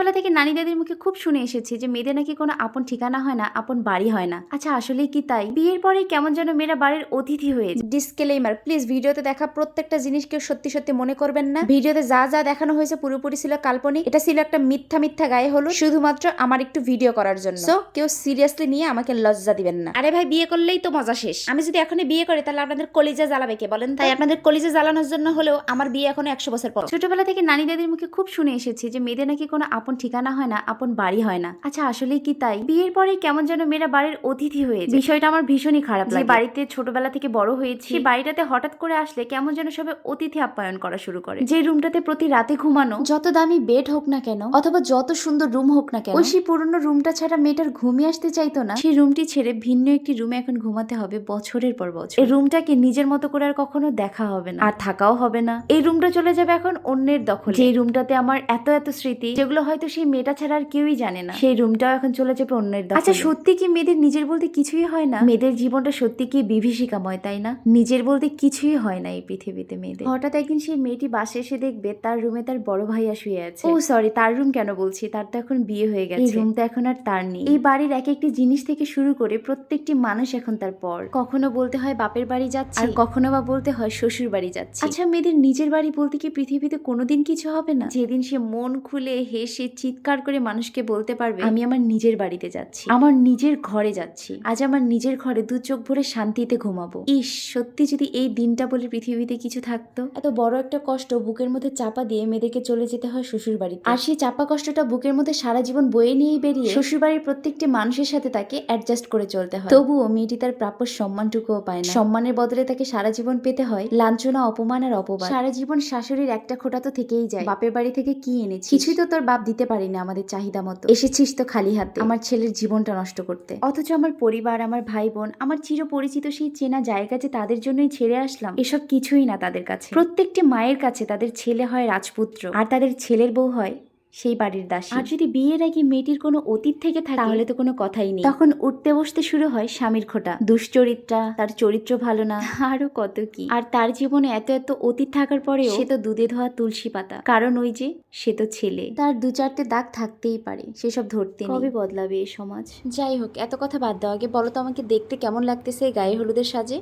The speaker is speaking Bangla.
ছোটবেলা থেকে নানি দাদির মুখে খুব শুনে এসেছি যে মেয়েদের নাকি কোনো আপন ঠিকানা হয় না আপন বাড়ি হয় না। আচ্ছা আসলেই কি তাই? বিয়ের পরে কেমন যেন মেয়েরা বাড়ির অতিথি হয়ে ডিসক্লেমার প্লিজ ভিডিওতে দেখা প্রত্যেকটা জিনিস কেউ সত্যি সত্যি মনে করবেন না। ভিডিওতে যা যা দেখানো হয়েছে পুরোপুরি ছিল কাল্পনিক। এটা ছিল একটা মিথ্যা মিথ্যা গায়ে হলো শুধুমাত্র আমার একটু ভিডিও করার জন্য। সো কেউ সিরিয়াসলি নিয়ে আমাকে লজ্জা দিবেন না। আরে ভাই বিয়ে করলেই তো মজা শেষ। আমি যদি এখনই বিয়ে করি তাহলে আপনাদের কলিজা জ্বালাবে কে বলেন? তাই আপনাদের কলিজা জ্বালানোর জন্য হলেও আমার বিয়ে এখনও একশো বছর পর। ছোটবেলা থেকে নানি দাদির মুখে খুব শুনে এসেছি যে মেয়েদের নাকি কোনো আপন ঠিকানা হয় না আপন বাড়ি হয় না। আচ্ছা আসলেই কি তাই? বিয়ের পরে কেমন যেন মেয়েরা বাড়ির অতিথি হয়ে যায়। বিষয়টা আমার ভীষণই খারাপ লাগে। বাড়িতে ছোটবেলা থেকে বড় হয়েছি বাড়িটাতে হঠাৎ করে আসলে কেমন যেন সবাই অতিথি আপ্যায়ন করা শুরু করে। যে রুমটাতে প্রতি রাতে ঘুমানো যত দামি বেড হোক না কেন অথবা যত সুন্দর রুম হোক না কেন ওই সেই পুরনো রুমটা ছাড়া মেয়েটার ঘুমিয়ে আসতে চাইতো না। সেই রুমটি ছেড়ে ভিন্ন একটি রুমে এখন ঘুমাতে হবে বছরের পর বছর। এই রুমটাকে নিজের মতো করে আর কখনো দেখা হবে না। আর থাকাও হবে না। এই রুমটা চলে যাবে এখন অন্যের দখলে। যে রুমটাতে আমার এত এত স্মৃতি যেগুলো হয়তো সেই মেয়েটা ছাড়া আর কেউই জানে না। সেই রুমটাও এখন চলে যাবে অন্যের আচ্ছা সত্যি কি মেয়েদের নিজের বলতে কিছুই হয় না? মেয়েদের জীবনটা সত্যি কি বিভীষিকাময় তাই না? নিজের বলতে কিছুই হয় না এই পৃথিবীতে মেয়েদের। হঠাৎ একদিন সেই মেয়েটি বাসে এসে দেখবে তার রুমে তার বড় ভাইয়া শুয়ে আছে। ও সরি তার রুম কেন বলছি? তার তো এখন বিয়ে হয়ে গেছে। এই রুম তো এখন আর তার নেই। এই বাড়ির এক একটি জিনিস থেকে শুরু করে প্রত্যেকটি মানুষ এখন তার পর। কখনো বলতে হয় বাপের বাড়ি যাচ্ছে। আর কখনো বা বলতে হয় শ্বশুর বাড়ি যাচ্ছে। আচ্ছা মেয়েদের নিজের বাড়ি বলতে কি পৃথিবীতে কোনোদিন কিছু হবে না? যেদিন সে মন খুলে হেসে চিৎকার করে মানুষকে বলতে পারবে আমি আমার নিজের বাড়িতে যাচ্ছি। আমার নিজের ঘরে যাচ্ছি। আজ আমার নিজের ঘরে দু চোখ ভরে শান্তিতে ঘুমাবো। ইস সত্যি যদি এই দিনটা বলে পৃথিবীতে কিছু থাকতো? এত বড় একটা কষ্ট বুকের মধ্যে চাপা দিয়ে মেয়েদেরকে চলে যেতে হয় শ্বশুর বাড়িতে আর সেই চাপা কষ্টটা বুকের মধ্যে সারা জীবন বয়ে নিয়েই বেরিয়ে শ্বশুর বাড়ির প্রত্যেকটি মানুষের সাথে তাকে অ্যাডজাস্ট করে চলতে হয়। তবুও মেয়েটি তার প্রাপ্য সম্মানটুকুও পায় না। সম্মানের বদলে তাকে সারা জীবন পেতে হয় লাঞ্ছনা অপমান আর অপমান সারা জীবন শাশুড়ির একটা খোটা তো থেকেই যায়। বাপের বাড়ি থেকে কি এনেছি কিছুই তো তোর বাপ দিতে পারি না আমাদের চাহিদা মতো। এসেছিস তো খালি হাতে। আমার ছেলের জীবনটা নষ্ট করতে। অথচ আমার পরিবার, আমার ভাই বোন আমার চিরপরিচিত সেই চেনা জায়গা যে তাদের জন্যই ছেড়ে আসলাম, এসব কিছুই না তাদের কাছে। প্রত্যেকটি মায়ের কাছে তাদের ছেলে হয় রাজপুত্র, আর তাদের ছেলের বউ হয় সেই বাড়ির দাসী। আর যদি বিয়ের আগে মেয়েটির কোনো অতীত থেকে থাকে তাহলে তো কোনো কথাই নেই। তখন উঠতে বসতে শুরু হয় স্বামীর খোটা। দুশ্চরিত্রা তার চরিত্র ভালো না। আরও কত কি। আর তার জীবনে এত এত অতীত থাকার পরেও সে তো দুধে ধোয়া তুলসী পাতা। কারণ ওই যে সে তো ছেলে। তার দু চারটে দাগ থাকতেই পারে সেসব ধরতে। কবে বদলাবে এই সমাজ? যাই হোক এত কথা বাদ দাও। আগে বলো তো আমাকে দেখতে কেমন লাগতেছে গায়ে হলুদের সাজে?